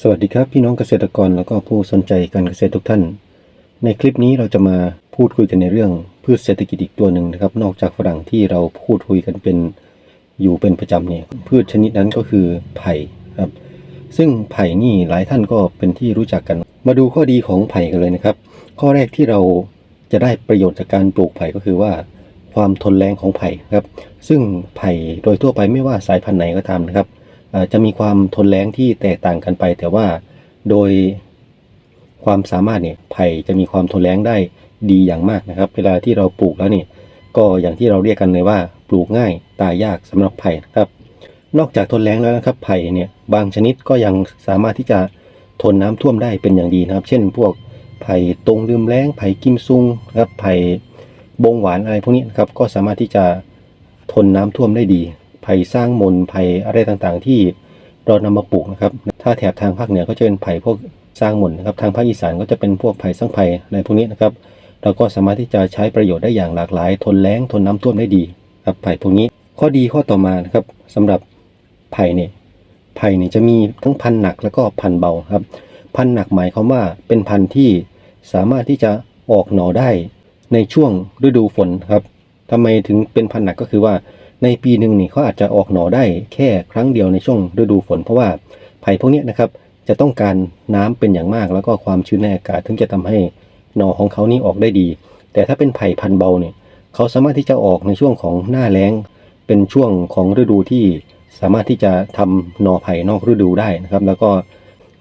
สวัสดีครับพี่น้องเกษตรกรแล้วก็ผู้สนใจการเกษตรทุกท่าน ในคลิปนี้เราจะมาพูดคุยกันในเรื่องพืชเศรษฐกิจอีกตัวหนึ่งนะครับ นอกจากฝรั่งที่เราพูดคุยกันเป็นอยู่เป็นประจำเนี่ยพืชชนิดนั้นก็คือไผ่ครับ ซึ่งไผ่นี่หลายท่านก็เป็นที่รู้จักกัน มาดูข้อดีของไผ่กันเลยนะครับ ข้อแรกที่เราจะได้ประโยชน์จากการปลูกไผ่ก็คือว่า ความทนแรงของไผ่ครับ ซึ่งไผ่โดยทั่วไปไม่ว่าสายพันธุ์ไหนก็ตามนะครับ จะมีความทนแรงที่แตกต่างกันไป แต่ว่าโดยความสามารถเนี่ยไผ่จะมีความทนแรงได้ดีอย่างมากนะครับ เวลาที่เราปลูกแล้วเนี่ยก็อย่างที่เราเรียกกันเลยว่าปลูกง่ายตายยากสำหรับไผ่นะครับ นอกจากทนแรงแล้วนะครับไผ่เนี่ยบางชนิดก็ยังสามารถที่จะทนน้ำท่วมได้เป็นอย่างดีนะครับ เช่น พวกไผ่ตรงลืมแล้งไผ่กิมซุงนะครับไผ่บงหวานอะไรพวกนี้นะครับก็สามารถที่จะทนน้ำท่วมได้ดี ไผ่สร้างมนไผ่อะไรต่างๆ ที่เรานำมาปลูกนะครับ ถ้าแถบทางภาคเหนือก็จะเป็นไผ่พวกสร้างมนนะครับ ทางภาคอีสานก็จะเป็นพวกไผ่สร้างไผ่อะไรพวกนี้นะครับ เราก็สามารถที่จะใช้ประโยชน์ได้อย่างหลากหลาย ทนแล้งทนน้ำท่วมได้ดีครับไผ่พวกนี้ ข้อดีข้อต่อมานะครับสำหรับไผ่เนี่ยไผ่เนี่ยจะมีทั้งพันหนักแล้วก็พันเบาครับ พันหนักหมายความว่าเป็นพันที่สามารถที่จะออกหน่อได้ในช่วงฤดูฝนครับทำไมถึงเป็นพันหนักก็คือว่า ในปีหนึ่งนี่เขาอาจจะออกหน่อได้แค่ครั้งเดียวในช่วงฤดูฝน เพราะว่าไผ่พวกนี้นะครับจะต้องการน้ำเป็นอย่างมาก แล้วก็ความชื้นในอากาศถึงจะทำให้หน่อของเขานี่ออกได้ดี แต่ถ้าเป็นไผ่พันธุ์เบาเนี่ยเขาสามารถที่จะออกในช่วงของหน้าแล้ง เป็นช่วงของฤดูที่สามารถที่จะทำหน่อไผ่นอกฤดูได้นะครับ แล้วก็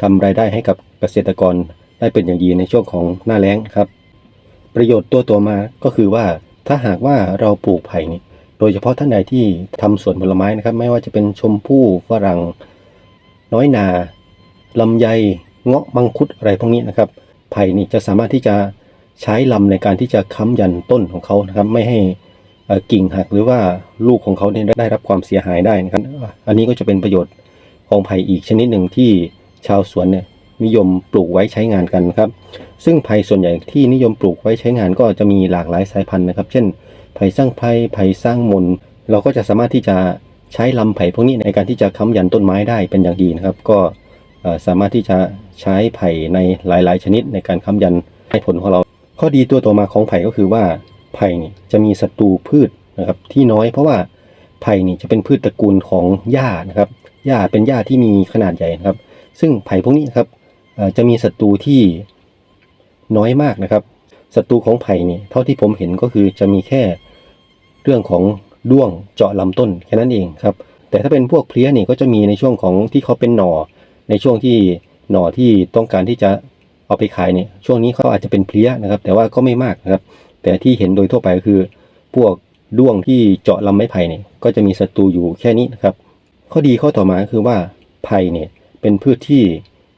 ทำรายได้ให้กับเกษตรกรได้เป็นอย่างดีในช่วงของหน้าแล้งครับ ประโยชน์ตัวตัวมาก็คือว่าถ้าหากว่าเราปลูกไผ่นี่ ดยเฉพาะท่านใดที่ทำสวนผลไม้นะครับ ไม่ว่าจะเป็นชมพู่ฝรั่ง น้อยนาลำไยเงาะมังคุดอะไรพวกนี้นะครับ ไผ่นี่จะสามารถที่จะใช้ลำในการที่จะค้ำยันต้นของเขานะครับ ไม่ให้กิ่งหักหรือว่าลูกของเขาเนี่ยได้รับความเสียหายได้นะครับ อันนี้ก็จะเป็นประโยชน์ของไผ่อีกชนิดหนึ่งที่ชาวสวนเนี่ยนิยมปลูกไว้ใช้งานกันครับ ซึ่งไผ่ส่วนใหญ่ที่นิยมปลูกไว้ใช้งานก็จะมีหลากหลายสายพันธุ์นะครับ เช่น ไผ่สร้างไผ่ไผ่สร้างมน เราก็จะสามารถที่จะใช้ลำไผ่พวกนี้ในการที่จะค้ำยันต้นไม้ได้เป็นอย่างดีนะครับ ก็สามารถที่จะใช้ไผ่ในหลาย ๆ ชนิดในการค้ำยันให้ผลของเรา ข้อดีตัวต่อมาของไผ่ก็คือว่าไผ่นี่จะมีศัตรูพืชนะครับที่น้อยเพราะว่าไผ่นี่จะเป็นพืชตระกูลของหญ้านะครับหญ้าเป็นหญ้าที่มีขนาดใหญ่นะครับ ซึ่งไผ่พวกนี้ครับจะมีศัตรูที่น้อยมากนะครับ ศัตรูของไผ่เนี่ยเท่าที่ผมเห็นก็คือจะมีแค่เรื่องของด้วงเจาะลำต้นแค่นั้นเองครับ แต่ถ้าเป็นพวกเพลี้ยนี่ก็จะมีในช่วงของที่เขาเป็นหน่อ ในช่วงที่หน่อที่ต้องการที่จะเอาไปขายเนี่ยช่วงนี้เขาอาจจะเป็นเพลี้ยนะครับ แต่ว่าก็ไม่มากนะครับ แต่ที่เห็นโดยทั่วไปก็คือ พวกด้วงที่เจาะลำไม้ไผ่เนี่ยก็จะมีศัตรูอยู่แค่นี้นะครับ ข้อดีข้อต่อมาก็คือว่าไผ่เนี่ยเป็นพืชที่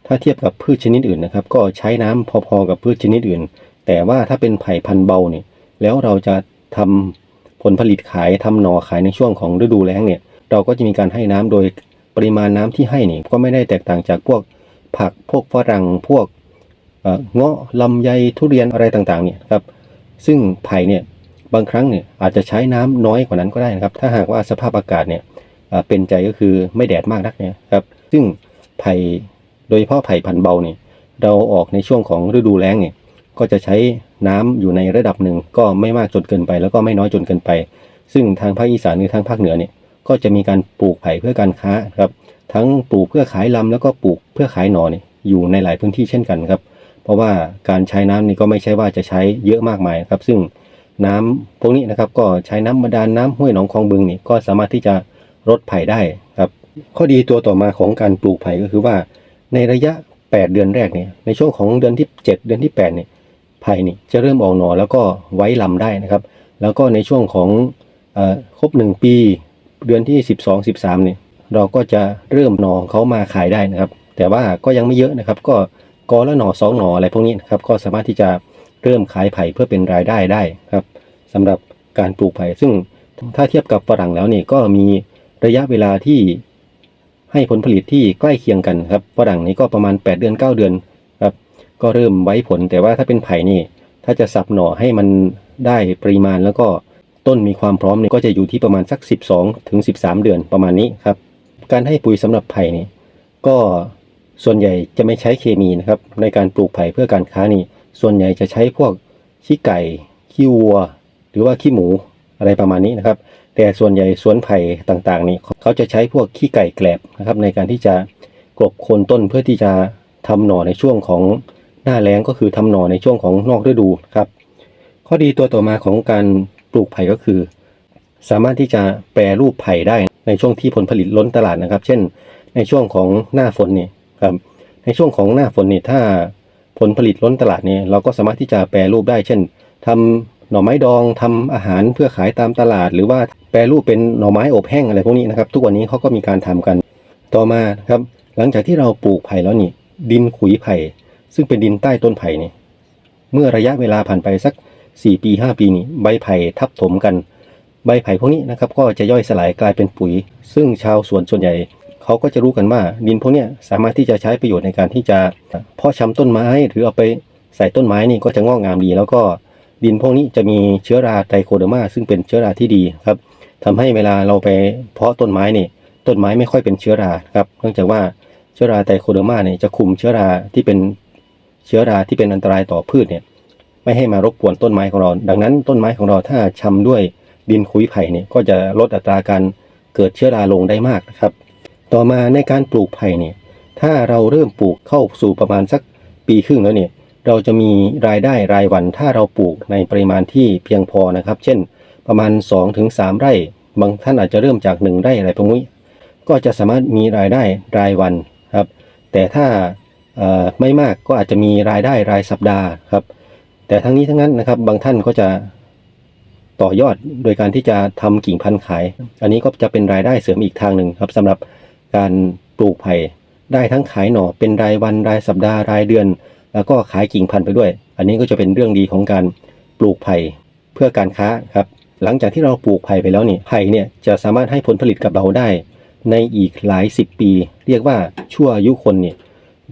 ถ้าเทียบกับพืชชนิดอื่นนะครับ ก็ใช้น้ำพอๆกับพืชชนิดอื่น แต่ว่าถ้าเป็นไผ่พันธุ์เบาเนี่ยแล้วเราจะทำผลผลิตขายทำหน่อขายในช่วงของฤดูแล้งเนี่ย เราก็จะมีการให้น้ำโดยปริมาณน้ำที่ให้เนี่ยก็ไม่ได้แตกต่างจากพวกผักพวกฝรั่งพวกเงาะลำไยทุเรียนอะไรต่างๆเนี่ยครับซึ่งไผ่เนี่ยบางครั้งเนี่ยอาจจะใช้น้ำน้อยกว่านั้นก็ได้นะครับ ถ้าหากว่าสภาพอากาศเนี่ยเป็นใจก็คือไม่แดดมากนักเนี่ยครับซึ่งไผ่โดยเฉพาะไผ่พันธุ์เบาเนี่ยเราออกในช่วงของฤดูแล้งเนี่ย ก็จะใช้น้ำอยู่ในระดับหนึ่งก็ไม่มากจนเกินไป แล้วก็ไม่น้อยจนเกินไป ซึ่งทางภาคอีสานหรือทางภาคเหนือเนี่ยก็จะมีการปลูกไผ่เพื่อการค้าครับทั้งปลูกเพื่อขายลำแล้วก็ปลูกเพื่อขายหนอเนี่ยอยู่ในหลายพื้นที่เช่นกันครับ เพราะว่าการใช้น้ำนี่ก็ไม่ใช่ว่าจะใช้เยอะมากมายครับ ซึ่งน้ำพวกนี้นะครับก็ใช้น้ำบาดาลน้ำห้วยหนองคลองบึงนี่ก็สามารถที่จะลดไผ่ได้ครับ ข้อดีตัวต่อมาของการปลูกไผ่ก็คือว่า ในระยะ 8 เดือนแรกเนี่ยในช่วงของเดือนที่ 7 เดือนที่8เนี่ย ไผ่นี่จะเริ่มออกหน่อแล้วก็ไว้ลำได้นะครับ แล้วก็ในช่วงของอครบ 1 ปี เดือนที่ 12 13เนี่ยเราก็จะเริ่มหน่อเขามาขายได้นะครับ แต่ว่าก็ยังไม่เยอะนะครับ ก็กอละหน่อสองหน่ออะไรพวกนี้นะครับก็สามารถที่จะเริ่มขายไผ่เพื่อเป็นรายได้ได้ครับสำหรับการปลูกไผ่ซึ่งถ้าเทียบกับฝรั่งแล้วนี่ก็มีระยะเวลาที่ให้ผลผลิตที่ใกล้เคียงกันครับฝรั่งนี้ก็ประมาณ 8 เดือน 9 เดือน ก็เริ่มไว้ผลแต่ว่าถ้าเป็นไผ่นี่ ถ้าจะสับหน่อให้มันได้ปริมาณแล้วก็ต้นมีความพร้อมเนี่ยก็จะอยู่ที่ประมาณสัก 12ถึง13 เดือนประมาณนี้ครับ การให้ปุ๋ยสำหรับไผ่นี่ก็ส่วนใหญ่จะไม่ใช้เคมีนะครับ ในการปลูกไผ่เพื่อการค้านี่ ส่วนใหญ่จะใช้พวกขี้ไก่ขี้วัว หรือว่าขี้หมูอะไรประมาณนี้นะครับ แต่ส่วนใหญ่สวนไผ่ต่างๆนี่เขาจะใช้พวกขี้ไก่แกลบนะครับ ในการที่จะกลบโคนต้นเพื่อที่จะทำหน่อในช่วงของ หน้าแล้งก็คือทำหน่อในช่วงของนอกฤดูครับ ข้อดีตัวต่อมาของการปลูกไผ่ก็คือ สามารถที่จะแปรรูปไผ่ได้ในช่วงที่ผลผลิตล้นตลาดนะครับ เช่น ในช่วงของหน้าฝนนี่ครับในช่วงของหน้าฝนนี่ถ้าผลผลิตล้นตลาดเนี่ยเราก็สามารถที่จะแปรรูปได้ เช่นทำหน่อไม้ดองทำอาหารเพื่อขายตามตลาด หรือว่าแปรรูปเป็นหน่อไม้อบแห้งอะไรพวกนี้นะครับ ทุกวันนี้เขาก็มีการทำกันต่อมาครับ หลังจากที่เราปลูกไผ่แล้วนี่ดินขุยไผ่ ซึ่งเป็นดินใต้ต้นไผ่นี่เมื่อระยะเวลาผ่านไปสัก 4 ปี 5 ปีนี่ใบไผ่ทับถมกัน ใบไผ่พวกนี้นะครับก็จะย่อยสลายกลายเป็นปุ๋ย ซึ่งชาวสวนส่วนใหญ่เขาก็จะรู้กันว่าดินพวกนี้สามารถที่จะใช้ประโยชน์ในการที่จะเพาะชำต้นไม้หรือเอาไปใส่ต้นไม้นี่ก็จะงอกงามดี แล้วก็ดินพวกนี้จะมีเชื้อราไตรโคเดอร์มาซึ่งเป็นเชื้อราที่ดีครับทำให้เวลาเราไปเพาะต้นไม้นี่ต้นไม้ไม่ค่อยเป็นเชื้อราครับเนื่องจากว่าเชื้อราไตรโคเดอร์มาเนี่ยจะคุมเชื้อราที่เป็น เชื้อราที่เป็นอันตรายต่อพืชเนี่ยไม่ให้มารบกวนต้นไม้ของเรา ดังนั้นต้นไม้ของเราถ้าชำด้วยดินคุยไผ่เนี่ยก็จะลดอัตราการเกิดเชื้อราลงได้มากนะครับ ต่อมาในการปลูกไผ่เนี่ยถ้าเราเริ่มปลูกเข้าสู่ประมาณสักปีครึ่งแล้วเนี่ยเราจะมีรายได้รายวันถ้าเราปลูกในปริมาณที่เพียงพอนะครับ เช่น ประมาณ 2-3 ไร่ บางท่านอาจจะเริ่มจาก 1 ไร่อะไรพวกนี้ก็จะสามารถมีรายได้รายวันครับ แต่ถ้า ไม่มากก็อาจจะมีรายได้รายสัปดาห์ครับ แต่ทั้งนี้ทั้งนั้นนะครับ บางท่านก็จะต่อยอดโดยการที่จะทำกิ่งพันธุ์ขาย อันนี้ก็จะเป็นรายได้เสริมอีกทางหนึ่งครับสำหรับการปลูกไผ่ได้ทั้งขายหน่อเป็นรายวันรายสัปดาห์รายเดือน แล้วก็ขายกิ่งพันธุ์ไปด้วย อันนี้ก็จะเป็นเรื่องดีของการปลูกไผ่เพื่อการค้าครับ หลังจากที่เราปลูกไผ่ไปแล้วนี่ไผ่เนี่ยจะสามารถให้ผลผลิตกับเราได้ ในอีกหลายสิบปี เรียกว่าชั่วอายุคนเนี่ย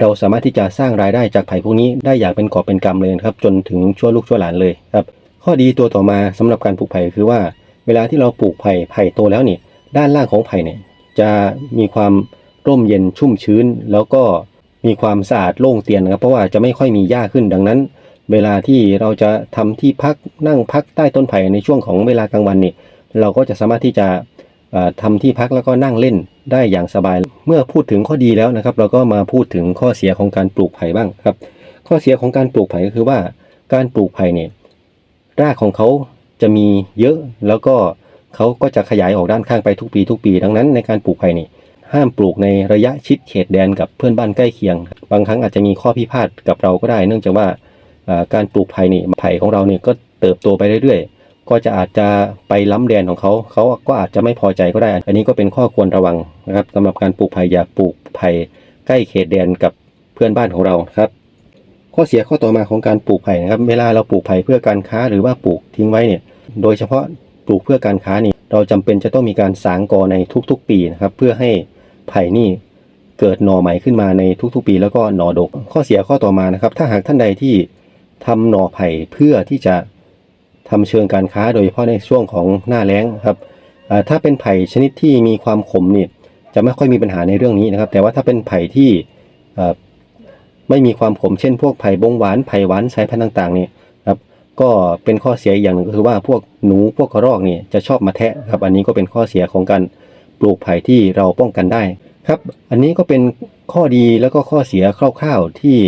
เราสามารถที่จะสร้างรายได้จากไผ่พวกนี้ได้อย่างเป็นกอบเป็นกำเลยนะครับ จนถึงชั่วลูกชั่วหลานเลยครับ ข้อดีตัวต่อมาสำหรับการปลูกไผ่คือว่า เวลาที่เราปลูกไผ่ไผ่โตแล้วเนี่ยด้านล่างของไผ่เนี่ยจะมีความร่มเย็นชุ่มชื้น แล้วก็มีความสะอาดโล่งเตียนนะครับ เพราะว่าจะไม่ค่อยมีหญ้าขึ้นดังนั้น เวลาที่เราจะทำที่พักนั่งพักใต้ต้นไผ่ในช่วงของเวลากลางวันนี่เราก็จะสามารถที่จะ ทำที่พักแล้วก็นั่งเล่นได้อย่างสบาย เมื่อพูดถึงข้อดีแล้วนะครับ เราก็มาพูดถึงข้อเสียของการปลูกไผ่บ้างครับ ข้อเสียของการปลูกไผ่ก็คือว่าการปลูกไผ่เนี่ยรากของเขาจะมีเยอะแล้วก็เขาก็จะขยายออกด้านข้างไปทุกปีทุกปี ดังนั้นในการปลูกไผ่นี่ห้ามปลูกในระยะชิดเขตแดนกับเพื่อนบ้านใกล้เคียง บางครั้งอาจจะมีข้อพิพาทกับเราก็ได้ เนื่องจากว่าการปลูกไผ่นี่ไผ่ของเราเนี่ยก็เติบโตไปเรื่อย ก็จะอาจจะไปล้ำแดนของเขา เขาก็อาจจะไม่พอใจก็ได้ อันนี้ก็เป็นข้อควรระวังนะครับสำหรับการปลูกไผ่อย่าปลูกไผ่ใกล้เขตแดนกับเพื่อนบ้านของเราครับ ข้อเสียข้อต่อมาของการปลูกไผ่นะครับ เวลาเราปลูกไผ่เพื่อการค้าหรือว่าปลูกทิ้งไว้เนี่ย โดยเฉพาะปลูกเพื่อการค้านี่เราจำเป็นจะต้องมีการสางกอในทุกๆ ปีนะครับ เพื่อให้ไผ่นี่เกิดหน่อใหม่ขึ้นมาในทุกๆ ปี แล้วก็หน่อดก ข้อเสียข้อต่อมานะครับ ถ้าหากท่านใดที่ทำหน่อไผ่เพื่อที่จะ ทำเชิงการค้าโดยเฉพาะในช่วงของหน้าแล้งครับถ้าเป็นไผ่ชนิดที่มีความขมนี่จะไม่ค่อยมีปัญหาในเรื่องนี้นะครับ แต่ว่าถ้าเป็นไผ่ที่ไม่มีความขมเช่น พวกไผ่บงหวานไผ่หวานสายพันธุ์ต่างๆนี่ครับก็เป็นข้อเสียอีกอย่างหนึ่งก็คือว่าพวกหนูพวกกระรอกนี่จะชอบมาแทะครับอันนี้ก็เป็นข้อเสียของการปลูกไผ่ที่เราป้องกันได้ครับ อันนี้ก็เป็นข้อดีแล้วก็ข้อเสียคร่าวๆที่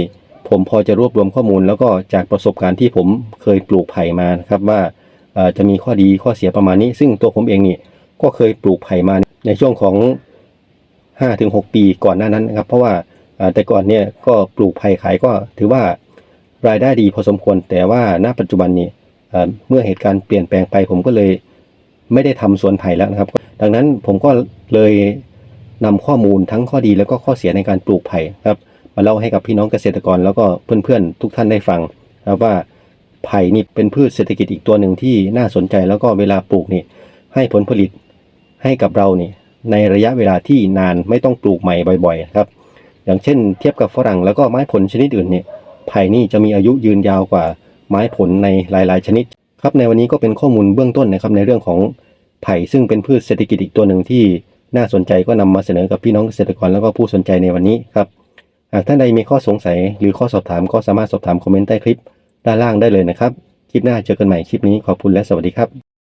ผมพอจะรวบรวมข้อมูล แล้วก็จากประสบการณ์ที่ผมเคยปลูกไผ่มานะครับว่าจะมีข้อดีข้อเสียประมาณนี้ ซึ่งตัวผมเองนี่ก็เคยปลูกไผ่มาในช่วงของ 5-6 ปีก่อนหน้านั้นนะครับ เพราะว่าแต่ก่อนเนี่ยก็ปลูกไผ่ขายก็ถือว่ารายได้ดีพอสมควร แต่ว่าณปัจจุบันนี้เมื่อเหตุการณ์เปลี่ยนแปลงไปผมก็เลยไม่ได้ทำสวนไผ่แล้วนะครับ ดังนั้นผมก็เลยนำข้อมูลทั้งข้อดีแล้วก็ข้อเสียในการปลูกไผ่ครับ มาเล่าให้กับพี่น้องเกษตรกรแล้วก็เพื่อนๆทุกท่านได้ฟังนะครับว่าไผ่นี่เป็นพืชเศรษฐกิจอีกตัวหนึ่งที่น่าสนใจแล้วก็เวลาปลูกนี่ให้ผลผลิตให้กับเรานี่ในระยะเวลาที่นานไม่ต้องปลูกใหม่บ่อยๆครับ อย่างเช่น เทียบกับฝรั่งแล้วก็ไม้ผลชนิดอื่นเนี่ยไผ่นี่จะมีอายุยืนยาวกว่าไม้ผลในหลายๆ ชนิด ครับในวันนี้ก็เป็นข้อมูลเบื้องต้นนะครับในเรื่องของไผ่ซึ่งเป็นพืชเศรษฐกิจอีกตัวหนึ่งที่น่าสนใจก็นำมาเสนอกับพี่น้องเกษตรกรแล้วก็ผู้สนใจในวันนี้ครับ หากท่านใดมีข้อสงสัยหรือข้อสอบถามก็สามารถสอบถามคอมเมนต์ใต้คลิปด้านล่างได้เลยนะครับ คลิปหน้าเจอกันใหม่คลิปนี้ขอบคุณและสวัสดีครับ